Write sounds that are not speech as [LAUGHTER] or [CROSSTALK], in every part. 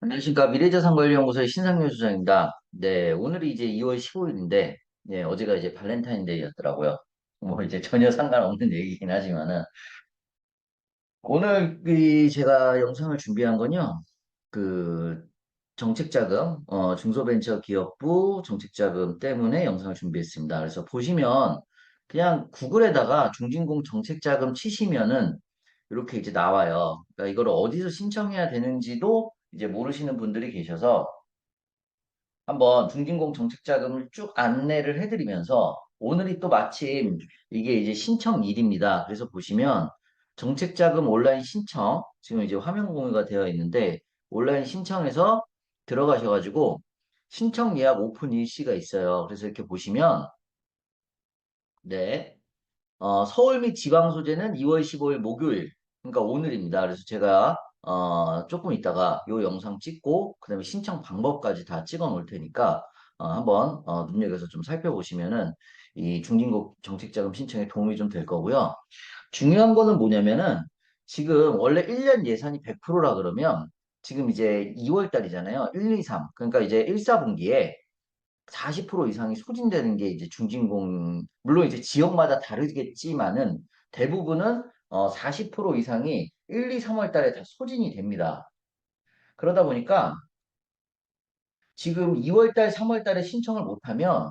안녕하십니까. 미래자산관리연구소의 신상열 소장입니다. 네, 오늘이 이제 2월 15일인데, 예, 어제가 이제 발렌타인데이였더라고요. 뭐 이제 전혀 상관없는 [LAUGHS] 얘기긴 하지만은, 오늘 이 제가 영상을 준비한 건요, 그 정책자금, 어, 중소벤처기업부 정책자금 때문에 영상을 준비했습니다. 그래서 보시면 그냥 구글에다가 중진공 정책자금 치시면은 이렇게 이제 나와요. 그러니까 이걸 어디서 신청해야 되는지도 이제 모르시는 분들이 계셔서 한번 중진공 정책자금을 쭉 안내를 해드리면서 오늘이 또 마침 이게 이제 신청일입니다. 그래서 보시면 정책자금 온라인 신청 지금 이제 화면 공유가 되어 있는데 온라인 신청해서 들어가셔가지고 신청 예약 오픈 일시가 있어요. 그래서 이렇게 보시면 네 어, 서울 및 지방 소재는 2월 15일 목요일, 그러니까 오늘입니다. 그래서 제가 어, 조금 있다가 이 영상 찍고 그 다음에 신청 방법까지 다 찍어 놓을 테니까 어, 한번 어, 눈여겨서 좀 살펴보시면은 이 중진국 정책자금 신청에 도움이 좀 될 거고요. 중요한 거는 뭐냐면은 지금 원래 1년 예산이 100%라 그러면 지금 이제 2월 달이잖아요. 1, 2, 3. 그러니까 이제 1, 4분기에 40% 이상이 소진되는 게 이제 중진공, 물론 이제 지역마다 다르겠지만은 대부분은 어 40% 이상이 1, 2, 3월 달에 다 소진이 됩니다. 그러다 보니까 지금 2월 달, 3월 달에 신청을 못하면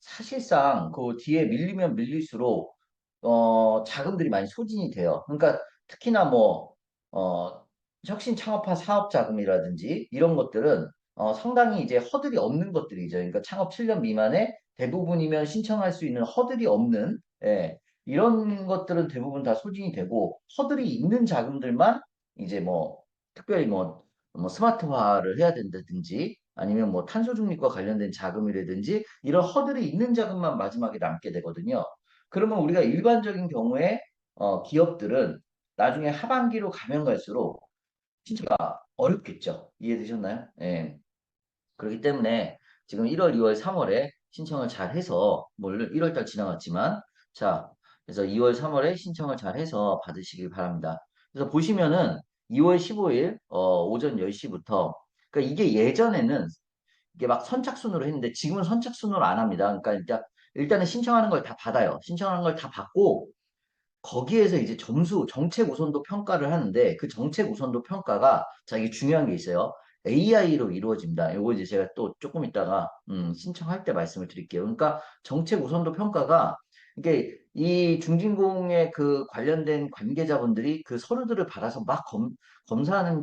사실상 그 뒤에 밀리면 밀릴수록 어 자금들이 많이 소진이 돼요. 그러니까 특히나 뭐 어 혁신 창업화 사업 자금이라든지 이런 것들은 어 상당히 이제 허들이 없는 것들이죠. 그러니까 창업 7년 미만의 대부분이면 신청할 수 있는 허들이 없는 예, 이런 것들은 대부분 다 소진이 되고 허들이 있는 자금들만 이제 뭐 특별히 뭐, 뭐 스마트화를 해야 된다든지 아니면 뭐 탄소 중립과 관련된 자금이라든지 이런 허들이 있는 자금만 마지막에 남게 되거든요. 그러면 우리가 일반적인 경우에 어, 기업들은 나중에 하반기로 가면 갈수록 진짜 어렵겠죠. 이해되셨나요? 예. 그렇기 때문에 지금 1월, 2월, 3월에 신청을 잘 해서, 물론 1월 달 지나갔지만, 자, 그래서 2월, 3월에 신청을 잘 해서 받으시길 바랍니다. 그래서 보시면은 2월 15일, 어, 오전 10시부터, 그러니까 이게 예전에는 이게 막 선착순으로 했는데 지금은 선착순으로 안 합니다. 그러니까 일단, 일단은 신청하는 걸 다 받아요. 신청하는 걸 다 받고, 거기에서 이제 점수, 정책 우선도 평가를 하는데 그 정책 우선도 평가가 자, 이게 중요한 게 있어요. AI로 이루어집니다. 이거 이제 제가 또 조금 있다가 음, 신청할 때 말씀을 드릴게요. 그러니까 정책 우선도 평가가 이게 이 중진공의 그 관련된 관계자분들이 그 서류들을 받아서 막 검, 검사하는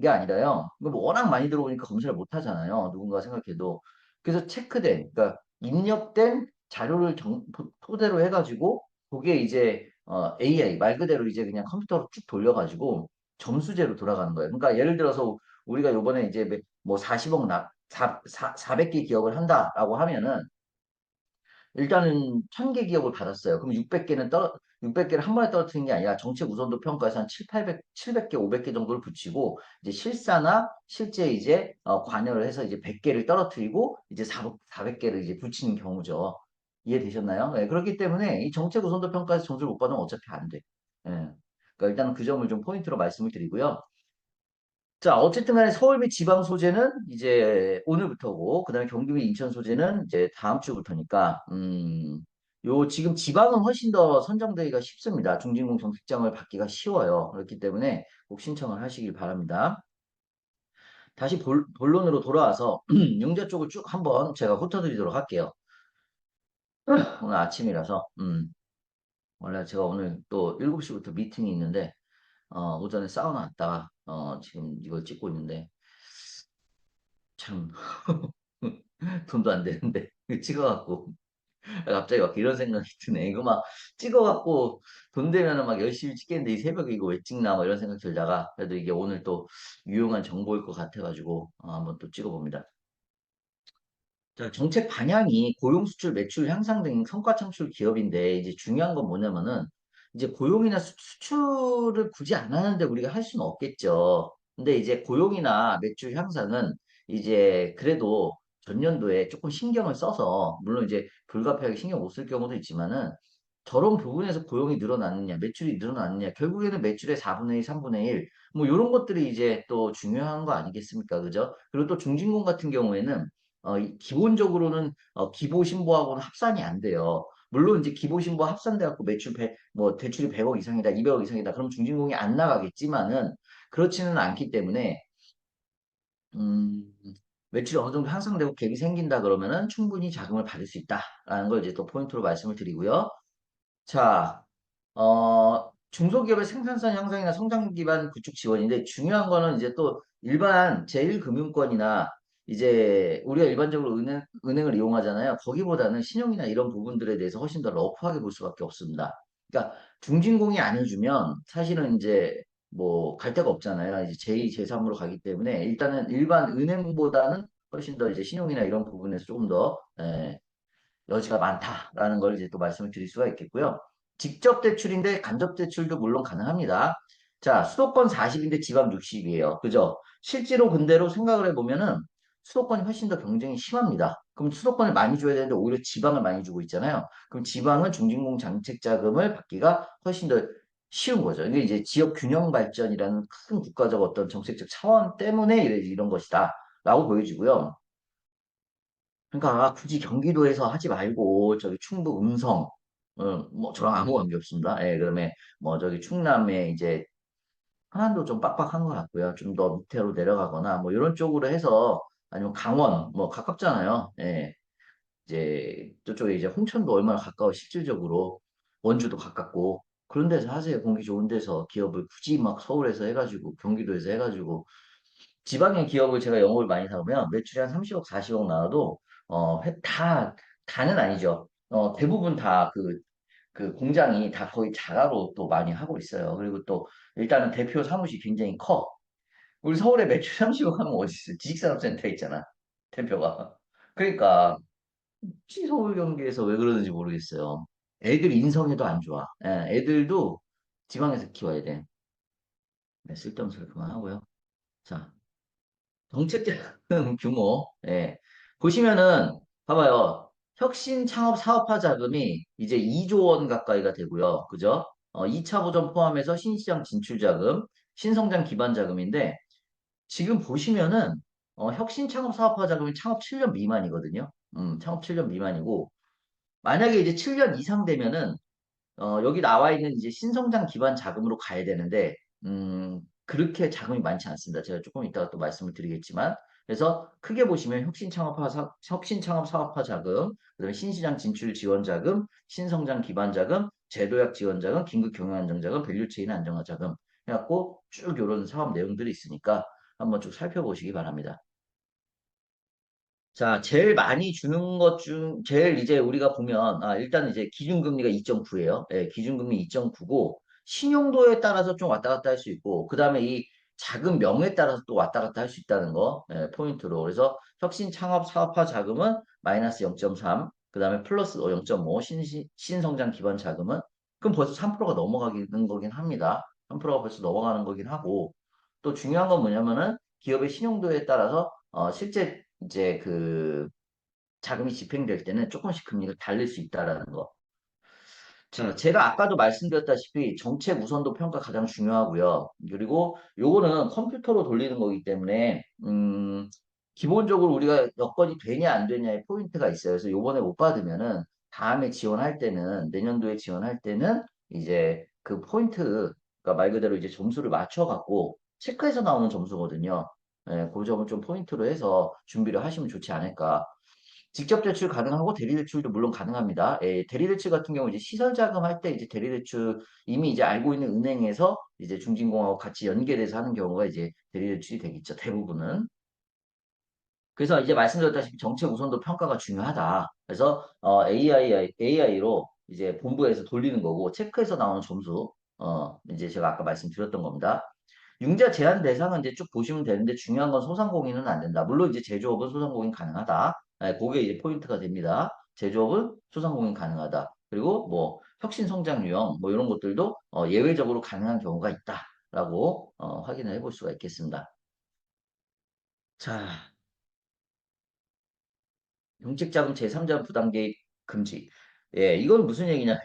게 아니라요. 뭐 워낙 많이 들어오니까 검사를 못 하잖아요. 누군가 생각해도. 그래서 체크된, 그러니까 입력된 자료를 정, 토대로 해가지고 그게 이제 어, AI 말 그대로 이제 그냥 컴퓨터로 쭉 돌려가지고 점수제로 돌아가는 거예요. 그러니까 예를 들어서 우리가 요번에 이제 뭐 40억 납, 4, 400개 기업을 한다라고 하면은 일단은 1000개 기업을 받았어요. 그럼 600개는 떨어, 600개를 한 번에 떨어뜨리는 게 아니라 정책 우선도 평가에서 한 7, 800, 700개, 500개 정도를 붙이고 이제 실사나 실제 이제 어, 관여를 해서 이제 100개를 떨어뜨리고 이제 400, 400개를 이제 붙이는 경우죠. 이해되셨나요? 네, 그렇기 때문에 이 정책 우선도 평가에서 점수를 못 받으면 어차피 안 돼. 예. 그러니까 일단 그 점을 좀 포인트로 말씀을 드리고요. 자, 어쨌든 간에 서울 및 지방 소재는 이제 오늘부터고, 그 다음에 경기 및 인천 소재는 이제 다음 주부터니까, 음, 요 지금 지방은 훨씬 더 선정되기가 쉽습니다. 중진공 정책장을 받기가 쉬워요. 그렇기 때문에 꼭 신청을 하시길 바랍니다. 다시 볼, 본론으로 돌아와서 [CLEARS THROAT] 영재 쪽을 쭉 한번 제가 훑어드리도록 할게요. [CLEARS THROAT] 오늘 아침이라서, 음, 원래 제가 오늘 또 7시부터 미팅이 있는데, 어, 오전에 사우나 갔다가, 어, 지금 이걸 찍고 있는데, 참, [LAUGHS] 돈도 안 되는데, [LAUGHS] 찍어갖고, 갑자기 막 이런 생각이 드네. 이거 막 찍어갖고, 돈 되면은 막 열심히 찍겠는데, 이 새벽에 이거 왜 찍나, 뭐 이런 생각 들다가, 그래도 이게 오늘 또 유용한 정보일 것 같아가지고, 어, 한번 또 찍어봅니다. 자, 정책 방향이 고용 수출, 매출 향상 등 성과 창출 기업인데 이제 중요한 건 뭐냐면은 이제 고용이나 수, 수출을 굳이 안 하는데 우리가 할 수는 없겠죠. 근데 이제 고용이나 매출 향상은 이제 그래도 전년도에 조금 신경을 써서 물론 이제 불가피하게 신경 못 쓸 경우도 있지만은 저런 부분에서 고용이 늘어났느냐, 매출이 늘어났느냐, 결국에는 매출의 4분의 1, 3분의 1, 뭐 이런 것들이 이제 또 중요한 거 아니겠습니까? 그죠? 그리고 또 중진공 같은 경우에는 어, 이- 기본적으로는 어, 기보 신보하고는 합산이 안 돼요. 물론 이제 기보 신보 합산돼 갖고 매출 100, 뭐 대출이 100억 이상이다, 200억 이상이다. 그럼 중진공이 안 나가겠지만은 그렇지는 않기 때문에 음, 매출이 어느 정도 향상되고 갭이 생긴다 그러면은 충분히 자금을 받을 수 있다라는 걸 이제 또 포인트로 말씀을 드리고요. 자, 어, 중소기업의 생산성 향상이나 성장 기반 구축 지원인데 중요한 거는 이제 또 일반 제1금융권이나 이제 우리가 일반적으로 은행, 은행을 이용하잖아요. 거기보다는 신용이나 이런 부분들에 대해서 훨씬 더 러프하게 볼 수밖에 없습니다. 그러니까 중진공이 안 해주면 사실은 이제 뭐 갈 데가 없잖아요. 이제 제2, 제3으로 가기 때문에 일단은 일반 은행보다는 훨씬 더 이제 신용이나 이런 부분에서 조금 더 예, 여지가 많다라는 걸 이제 또 말씀을 드릴 수가 있겠고요. 직접 대출인데 간접 대출도 물론 가능합니다. 자, 수도권 40인데 지방 60이에요. 그죠? 실제로 근대로 생각을 해보면은 수도권이 훨씬 더 경쟁이 심합니다. 그럼 수도권을 많이 줘야 되는데 오히려 지방을 많이 주고 있잖아요. 그럼 지방은 중진공 장책 자금을 받기가 훨씬 더 쉬운 거죠. 이게 이제 지역 균형 발전이라는 큰 국가적 어떤 정책적 차원 때문에 이런 것이다. 라고 보여지고요. 그러니까 굳이 경기도에서 하지 말고 저기 충북 음성 어, 뭐 저랑 아무 관계 없습니다. 예, 그다음에 뭐 저기 충남에 이제 하남도 좀 빡빡한 것 같고요. 좀 더 밑으로 내려가거나 뭐 이런 쪽으로 해서 아니면 강원 뭐 가깝잖아요. 예, 이제 저쪽에 이제 홍천도 얼마나 가까워 실질적으로 원주도 가깝고 그런 데서 하세요. 공기 좋은 데서 기업을 굳이 막 서울에서 해가지고 경기도에서 해가지고 지방의 기업을 제가 영업을 많이 사보면 매출이 한 30억, 40억 나와도 어, 회- 다, 다는 아니죠. 어, 대부분 다 그, 그 공장이 다 거의 자가로 또 많이 하고 있어요. 그리고 또 일단은 대표 사무실 굉장히 커. 우리 서울에 매출 30억 하면 어디 있어? 지식산업센터 있잖아. 대표가. 그러니까 서울 경기에서 왜 그러는지 모르겠어요. 애들 인성에도 안 좋아. 예, 애들도 지방에서 키워야 돼. 네, 쓸데없는 소리 그만하고요. 자, 정책적 [LAUGHS] 규모, 예. 보시면은, 봐봐요. 혁신 창업 사업화 자금이 이제 2조 원 가까이가 되고요. 그죠? 어, 2차 보전 포함해서 신시장 진출 자금, 신성장 기반 자금인데, 지금 보시면은, 어, 혁신 창업 사업화 자금이 창업 7년 미만이거든요. 음, 창업 7년 미만이고, 만약에 이제 7년 이상 되면은, 어, 여기 나와 있는 이제 신성장 기반 자금으로 가야 되는데, 음, 그렇게 자금이 많지 않습니다. 제가 조금 이따가 또 말씀을 드리겠지만. 그래서 크게 보시면 혁신 창업화, 사, 혁신 창업 사업화 자금, 그다음에 신시장 진출 지원 자금, 신성장 기반 자금, 제도약 지원 자금, 긴급 경영 안정 자금, 밸류체인 안정화 자금 해갖고 쭉 이런 사업 내용들이 있으니까 한번 쭉 살펴보시기 바랍니다. 자, 제일 많이 주는 것 중, 제일 이제 우리가 보면, 아, 일단 이제 기준금리가 2.9예요. 예, 기준금리 2.9고, 신용도에 따라서 좀 왔다 갔다 할 수 있고, 그 다음에 이 자금 명에 따라서 또 왔다 갔다 할 수 있다는 거, 예, 포인트로. 그래서 혁신 창업 사업화 자금은 마이너스 0.3, 그 다음에 플러스 0.5, 신, 신성장 기반 자금은, 그럼 벌써 3%가 넘어가는 거긴 합니다. 3%가 벌써 넘어가는 거긴 하고, 또 중요한 건 뭐냐면은, 기업의 신용도에 따라서, 어, 실제 이제 그 자금이 집행될 때는 조금씩 금리가 다를 수 있다라는 거. 자, 제가 아까도 말씀드렸다시피 정책 우선도 평가 가장 중요하고요. 그리고 요거는 컴퓨터로 돌리는 거기 때문에 음, 기본적으로 우리가 여건이 되냐 안 되냐의 포인트가 있어요. 그래서 요번에 못 받으면은 다음에 지원할 때는 내년도에 지원할 때는 이제 그 포인트 그러니까 말 그대로 이제 점수를 맞춰 갖고 체크해서 나오는 점수거든요. 예, 그 점은 좀 포인트로 해서 준비를 하시면 좋지 않을까. 직접 대출 가능하고 대리 대출도 물론 가능합니다. 예, 대리 대출 같은 경우 이제 시설 자금 할 때 이제 대리 대출 이미 이제 알고 있는 은행에서 이제 중진공하고 같이 연계돼서 하는 경우가 이제 대리 대출이 되겠죠. 대부분은. 그래서 이제 말씀드렸다시피 정책 우선도 평가가 중요하다. 그래서 어, AI, AI로 이제 본부에서 돌리는 거고 체크해서 나오는 점수 어, 이제 제가 아까 말씀드렸던 겁니다. 융자 제한 대상은 이제 쭉 보시면 되는데 중요한 건 소상공인은 안 된다. 물론 이제 제조업은 소상공인 가능하다. 네, 그게 이제 포인트가 됩니다. 제조업은 소상공인 가능하다. 그리고 뭐 혁신 성장 유형 뭐 이런 것들도 어, 예외적으로 가능한 경우가 있다라고 어, 확인을 해볼 수가 있겠습니다. 자, 정책자금 제3자 부담 개입 금지. 예, 이건 무슨 얘기냐면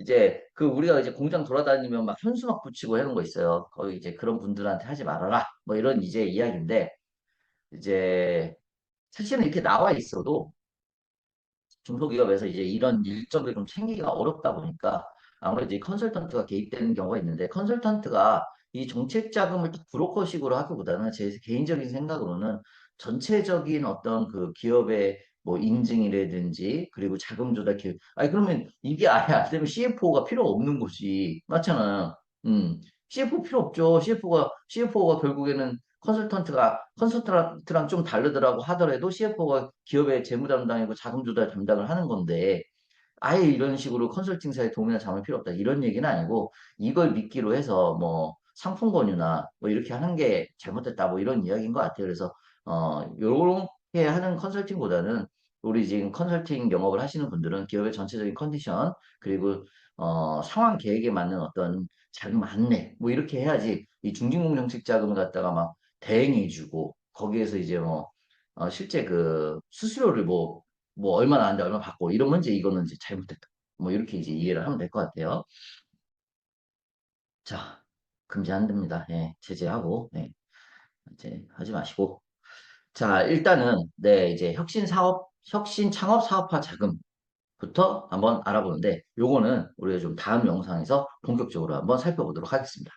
이제 그 우리가 이제 공장 돌아다니면 막 현수막 붙이고 하는 거 있어요. 거기 이제 그런 분들한테 하지 말아라. 뭐 이런 이제 이야기인데 이제 사실은 이렇게 나와 있어도 중소기업에서 이제 이런 일정을 좀 챙기기가 어렵다 보니까 아무래도 이 컨설턴트가 개입되는 경우가 있는데 컨설턴트가 이 정책 자금을 딱 브로커식으로 하기보다는 제 개인적인 생각으로는 전체적인 어떤 그 기업의 뭐 인증이라든지 그리고 자금 조달 기업 아니 그러면 이게 아예 안 되면 CFO가 필요 없는 거지 맞잖아요. 음 CFO 필요 없죠. CFO가 CFO가 결국에는 컨설턴트가 컨설턴트랑 좀 다르더라고 하더라도 CFO가 기업의 재무 담당이고 자금 조달 담당을 하는 건데 아예 이런 식으로 컨설팅사의 도움이나 자문이 필요 없다 이런 얘기는 아니고 이걸 미끼로 해서 뭐 상품 권유나 뭐 이렇게 하는 게 잘못됐다 뭐 이런 이야기인 것 같아요. 그래서 어 요렇게 하는 컨설팅보다는 우리 지금 컨설팅 영업을 하시는 분들은 기업의 전체적인 컨디션 그리고 어 상황 계획에 맞는 어떤 자금 안내 뭐 이렇게 해야지 이 중진공 정책 자금을 갖다가 막 대행해 주고 거기에서 이제 뭐 어, 실제 그 수수료를 뭐뭐 얼마 나왔는데 얼마 받고 이러면 이제 이거는 이제 잘못됐다. 뭐 이렇게 이제 이해를 하면 될 것 같아요. 자, 금지 안 됩니다. 예, 제재하고 예, 이제 하지 마시고. 자, 일단은 네 이제 혁신 사업, 혁신 창업 사업화 자금부터 한번 알아보는데 요거는 우리가 좀 다음 영상에서 본격적으로 한번 살펴보도록 하겠습니다.